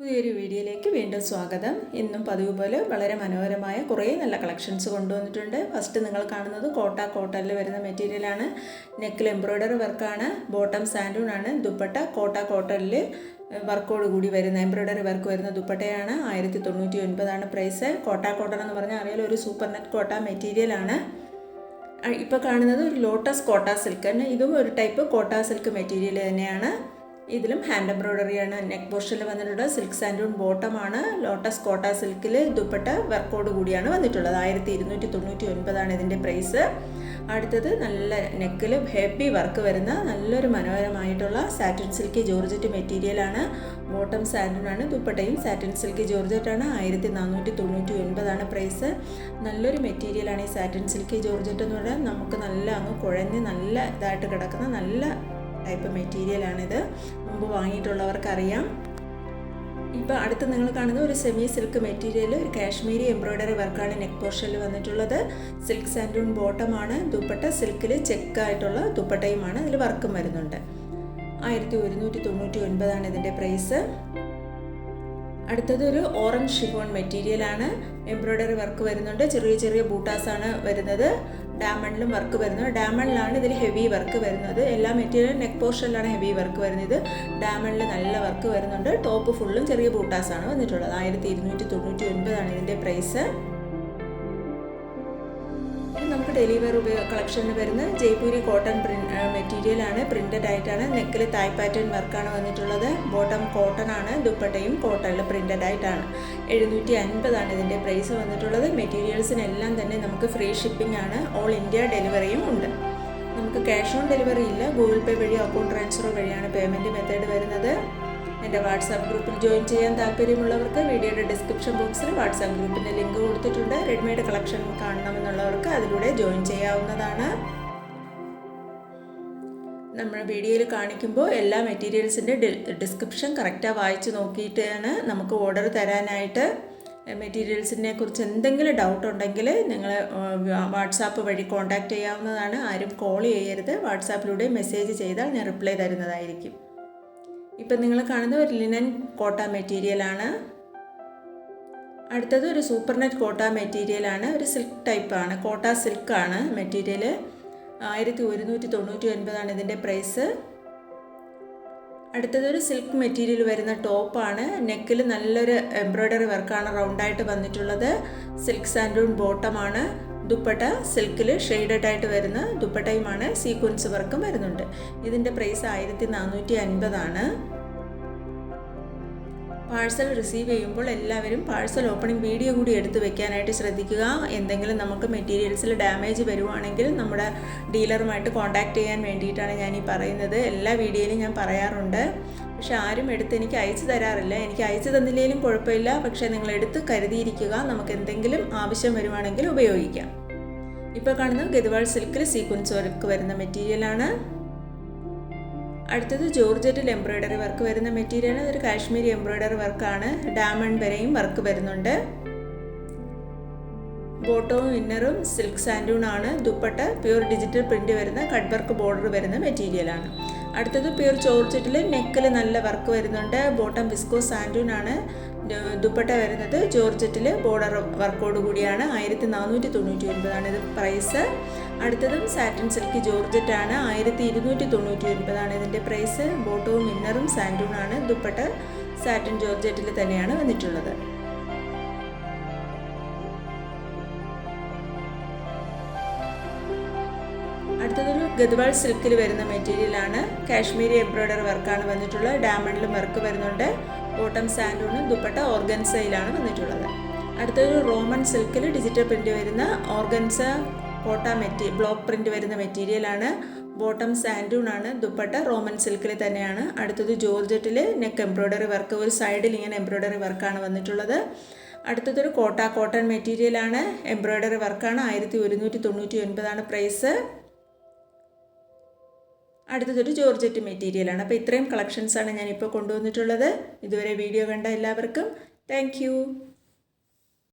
പുതിയൊരു വീഡിയോയിലേക്ക് വീണ്ടും സ്വാഗതം. ഇന്നും പതിവ് പോലെ വളരെ മനോഹരമായ കുറേ നല്ല കളക്ഷൻസ് കൊണ്ടുവന്നിട്ടുണ്ട്. ഫസ്റ്റ് നിങ്ങൾ കാണുന്നത് കോട്ട കോട്ടനിൽ വരുന്ന മെറ്റീരിയലാണ് നെക്കിൽ എംബ്രോയ്ഡറി വർക്കാണ് ബോട്ടം സാൻഡൂൺ ആണ്. ദുപ്പട്ട കോട്ട കോട്ടനിൽ വർക്കോട് കൂടി വരുന്ന എംബ്രോയ്ഡറി വർക്ക് വരുന്ന ദുപ്പട്ടയാണ്. ആയിരത്തി തൊണ്ണൂറ്റി ഒൻപതാണ് പ്രൈസ് കോട്ട കോട്ടൺ എന്ന് പറഞ്ഞാൽ അറിയാലോ ഒരു സൂപ്പർ നെറ്റ് കോട്ട മെറ്റീരിയലാണ് ഇപ്പോൾ കാണുന്നത് ഒരു ലോട്ടസ് കോട്ട സിൽക്ക് ഇതും ഒരു ടൈപ്പ് കോട്ട സിൽക്ക് മെറ്റീരിയൽ തന്നെയാണ്. ഇതിലും ഹാൻഡ് എംബ്രോയ്ഡറിയാണ് നെക്ക് പോർഷനിൽ വന്നിട്ടുള്ളത് സിൽക്ക് സാൻഡൂൺ ബോട്ടമാണ് ലോട്ടസ് കോട്ട സിൽക്കിൽ ദുപ്പട്ട വർക്കോട് കൂടിയാണ് വന്നിട്ടുള്ളത്. ആയിരത്തി ഇരുന്നൂറ്റി തൊണ്ണൂറ്റി ഒൻപതാണ് ഇതിന്റെ പ്രൈസ് അടുത്തത് നല്ല നെക്കിൽ ഹാപ്പി വർക്ക് വരുന്ന നല്ലൊരു മനോഹരമായിട്ടുള്ള സാറ്റിൻ സിൽക്കി ജോർജറ്റ് മെറ്റീരിയലാണ് ബോട്ടം സാൻഡൂണാണ് ദുപ്പട്ടയും സാറ്റിൻ സിൽക്കി ജോർജറ്റാണ് ആയിരത്തി നാനൂറ്റി തൊണ്ണൂറ്റി ഒൻപതാണ് പ്രൈസ് നല്ലൊരു മെറ്റീരിയലാണ് ഈ സാറ്റിൻ സിൽക്കി ജോർജറ്റ് എന്ന് പറഞ്ഞാൽ നമുക്ക് നല്ല അങ്ങ് കുഴഞ്ഞ് നല്ല ഇതായിട്ട് കിടക്കുന്ന നല്ല ടൈപ്പ് മെറ്റീരിയലാണിത് മുമ്പ് വാങ്ങിയിട്ടുള്ളവർക്കറിയാം. ഇപ്പോൾ അടുത്ത് നിങ്ങൾ കാണുന്ന ഒരു സെമി സിൽക്ക് മെറ്റീരിയൽ ഒരു കാശ്മീരി എംബ്രോയ്ഡറി വർക്കാണ് നെക്ക് പോർഷനിൽ വന്നിട്ടുള്ളത്. സിൽക്ക് സാൻഡൂൺ ബോട്ടമാണ് ദുപ്പട്ട സിൽക്കിൽ ചെക്കായിട്ടുള്ള ദുപ്പട്ടയുമാണ്. അതിൽ വർക്കും വരുന്നുണ്ട്. ആയിരത്തി ഒരുന്നൂറ്റി തൊണ്ണൂറ്റി ഒൻപതാണ് ഇതിന്റെ പ്രൈസ് അടുത്തത് ഒരു ഓറഞ്ച് ഷിഫോൺ മെറ്റീരിയൽ ആണ്. എംബ്രോയ്ഡറി വർക്ക് വരുന്നുണ്ട്. ചെറിയ ചെറിയ ബൂട്ടാസാണ് വരുന്നത്. ഡയമണ്ടിലും വർക്ക് വരുന്നത് ഡയമണ്ടിലാണ് ഇതിൽ ഹെവി വർക്ക് വരുന്നത്. എല്ലാ മെറ്റീരിയലും നെക്ക് പോർഷനിലാണ് ഹെവി വർക്ക് വരുന്നത്. ഡയമണ്ടിൽ നല്ല വർക്ക് വരുന്നുണ്ട്. ടോപ്പ് ഫുള്ളും ചെറിയ ബൂട്ടാസാണ് വന്നിട്ടുള്ളത്. ആയിരത്തി ഇരുന്നൂറ്റി തൊണ്ണൂറ്റി ഒൻപതാണ് ഇതിന്റെ പ്രൈസ് ഉപയോഗ കളക്ഷനിൽ വരുന്ന ജയ്പൂരി കോട്ടൺ പ്രിന്റ് മെറ്റീരിയലാണ് പ്രിന്റഡ് ആയിട്ടാണ്. നെക്കിൽ തായ് പാറ്റേൺ വർക്കാണ് വന്നിട്ടുള്ളത്. ബോട്ടം കോട്ടൺ ആണ്. ദുപ്പട്ടയും കോട്ടണിൽ പ്രിന്റഡ് ആയിട്ടാണ്. എഴുന്നൂറ്റി അൻപതാണ് ഇതിന്റെ പ്രൈസ് വന്നിട്ടുള്ളത്. മെറ്റീരിയൽസിനെല്ലാം തന്നെ നമുക്ക് ഫ്രീ ഷിപ്പിംഗ് ആണ്. ഓൾ ഇന്ത്യ ഡെലിവറിയും ഉണ്ട്. നമുക്ക് ക്യാഷ് ഓൺ ഡെലിവറി ഇല്ല. ഗൂഗിൾ പേ വഴിയോ അക്കൗണ്ട് ട്രാൻസ്ഫർ വഴിയാണ് പേയ്മെന്റ് മെത്തേഡ് വരുന്നത്. എന്റെ വാട്സാപ്പ് ഗ്രൂപ്പിൽ ജോയിൻ ചെയ്യാൻ താല്പര്യമുള്ളവർക്ക് വീഡിയോയുടെ ഡിസ്ക്രിപ്ഷൻ ബോക്സിൽ വാട്സാപ്പ് ഗ്രൂപ്പിന്റെ ലിങ്ക് കൊടുത്തിട്ടുണ്ട്. റെഡിമെയ്ഡ് കളക്ഷൻ കാണണമെന്നുള്ളവർക്ക് അതിലൂടെ ജോയിൻ ചെയ്യാവുന്നതാണ്. നമ്മൾ വീഡിയോയിൽ കാണിക്കുമ്പോൾ എല്ലാ മെറ്റീരിയൽസിന്റെ ഡിസ്ക്രിപ്ഷൻ കറക്റ്റായി വായിച്ച് നോക്കിയിട്ടാണ് നമുക്ക് ഓർഡർ തരാനായിട്ട് മെറ്റീരിയൽസിനെ കുറിച്ച് എന്തെങ്കിലും ഡൗട്ട് ഉണ്ടെങ്കിൽ നിങ്ങൾ വാട്സാപ്പ് വഴി കോൺടാക്റ്റ് ചെയ്യാവുന്നതാണ്. ആരും കോൾ ചെയ്യരുത്. വാട്സാപ്പിലൂടെ മെസ്സേജ് ചെയ്താൽ ഞാൻ റിപ്ലൈ തരുന്നതായിരിക്കും. ഇപ്പം നിങ്ങൾ കാണുന്ന ഒരു ലിനൻ കോട്ട മെറ്റീരിയലാണ് അടുത്തത് ഒരു സൂപ്പർ നെറ്റ് കോട്ട മെറ്റീരിയലാണ് ഒരു സിൽക്ക് ടൈപ്പാണ് കോട്ട സിൽക്കാണ് മെറ്റീരിയൽ ആയിരത്തി ഒരുന്നൂറ്റി തൊണ്ണൂറ്റി ഒൻപതാണ് ഇതിന്റെ പ്രൈസ് അടുത്തത് ഒരു സിൽക്ക് മെറ്റീരിയൽ വരുന്ന ടോപ്പാണ് നെക്കിൽ നല്ലൊരു എംബ്രോയ്ഡറി വർക്കാണ് റൗണ്ടായിട്ട് വന്നിട്ടുള്ളത്. സിൽക്ക് സാൻഡൂൺ ബോട്ടമാണ് ദുപ്പട്ട സിൽക്കിൽ ഷെയ്ഡഡ് ആയിട്ട് വരുന്ന ദുപ്പട്ടയുമാണ് സീക്വൻസ് വർക്കും വരുന്നുണ്ട്. ഇതിന്റെ പ്രൈസ് ആയിരത്തി നാനൂറ്റി അൻപതാണ്. പാഴ്സൽ റിസീവ് ചെയ്യുമ്പോൾ എല്ലാവരും പാഴ്സൽ ഓപ്പണിംഗ് വീഡിയോ കൂടി എടുത്ത് വെക്കാനായിട്ട് ശ്രദ്ധിക്കുക. എന്തെങ്കിലും നമുക്ക് മെറ്റീരിയൽസിൽ ഡാമേജ് വരുവാണെങ്കിൽ നമ്മുടെ ഡീലറുമായിട്ട് കോൺടാക്റ്റ് ചെയ്യാൻ വേണ്ടിയിട്ടാണ് ഞാൻ ഈ പറയുന്നത്. എല്ലാ വീഡിയോയിലും ഞാൻ പറയാറുണ്ട്. പക്ഷെ ആരും എടുത്ത് എനിക്ക് അയച്ചു തരാറില്ല. എനിക്ക് അയച്ചു തന്നില്ലെങ്കിലും കുഴപ്പമില്ല. പക്ഷേ നിങ്ങൾ എടുത്ത് കരുതിയിരിക്കുക. നമുക്ക് എന്തെങ്കിലും ആവശ്യം വരുവാണെങ്കിൽ ഉപയോഗിക്കാം. ഇപ്പോൾ കാണുന്നത് ഗതിവാൾ സിൽക്കിൽ സീക്വൻസ് വർക്ക് വരുന്ന മെറ്റീരിയലാണ് അടുത്തത് ജോർജറ്റിൽ എംബ്രോയ്ഡറി വർക്ക് വരുന്ന മെറ്റീരിയൽ ഒരു കാശ്മീരി എംബ്രോയ്ഡറി വർക്കാണ്. ഡയമണ്ട് വരെയും വർക്ക് വരുന്നുണ്ട്. ബോട്ടവും ഇന്നറും സിൽക്ക് സാൻഡൂൺ ആണ്. ദുപ്പട്ട പ്യൂർ ഡിജിറ്റൽ പ്രിന്റ് വരുന്ന കട്ട് വർക്ക് ബോർഡർ വരുന്ന മെറ്റീരിയലാണ് അടുത്തത് പ്യൂർ ചോർച്ചറ്റിൽ നെക്കിൽ നല്ല വർക്ക് വരുന്നുണ്ട്. ബോട്ടം വിസ്കോ സാൻഡൂൺ ആണ്. ദുപ്പട്ട വരുന്നത് ജോർജറ്റിൽ ബോർഡർ വർക്കോട് കൂടിയാണ്. ആയിരത്തി നാനൂറ്റി തൊണ്ണൂറ്റി ഒൻപതാണ് ഇത് പ്രൈസ്. അടുത്തതും സാറ്റിൻ സിൽക്ക് ജോർജറ്റ് ആണ് ആയിരത്തി ഇരുന്നൂറ്റി തൊണ്ണൂറ്റി ഒൻപതാണ് ഇതിന്റെ പ്രൈസ്. ബോട്ടവും ഇന്നറും സാൻഡൂൺ ആണ് ദുപ്പട്ട സാറ്റിൻ ജോർജറ്റിൽ തന്നെയാണ് വന്നിട്ടുള്ളത്. അടുത്തതൊരു ഗദ്വാൾ സിൽക്കിൽ വരുന്ന മെറ്റീരിയലാണ്. കാശ്മീരി എംബ്രോയ്ഡറി വർക്കാണ് വന്നിട്ടുള്ളത്. ഡയമണ്ടിലും വർക്ക് വരുന്നുണ്ട്. ബോട്ടം സാൻഡൂണും ദുപ്പട്ട ഓർഗൻസയിലാണ് വന്നിട്ടുള്ളത്. അടുത്തൊരു റോമൻ സിൽക്കിൽ ഡിജിറ്റൽ പ്രിന്റ് വരുന്ന ഓർഗൻസ കോട്ട മെറ്റീ ബ്ലോക്ക് പ്രിന്റ് വരുന്ന മെറ്റീരിയലാണ്. ബോട്ടം സാൻഡൂൺ ആണ് ദുപ്പട്ട റോമൻ സിൽക്കിൽ തന്നെയാണ്. അടുത്തത് ജോർജറ്റിൽ നെക്ക് എംബ്രോയ്ഡറി വർക്ക് ഒരു സൈഡിൽ ഇങ്ങനെ എംബ്രോയ്ഡറി വർക്കാണ് വന്നിട്ടുള്ളത്. അടുത്തതൊരു കോട്ട കോട്ടൺ മെറ്റീരിയലാണ്. എംബ്രോയ്ഡറി വർക്കാണ്. ആയിരത്തി ഒരുന്നൂറ്റി തൊണ്ണൂറ്റി ഒൻപതാണ് പ്രൈസ്. അടുത്തതൊരു ജോർജറ്റ് മെറ്റീരിയലാണ്. അപ്പോൾ ഇത്രയും കളക്ഷൻസാണ് ഞാനിപ്പോൾ കൊണ്ടുവന്നിട്ടുള്ളത്. ഇതുവരെ വീഡിയോ കണ്ട എല്ലാവർക്കും താങ്ക്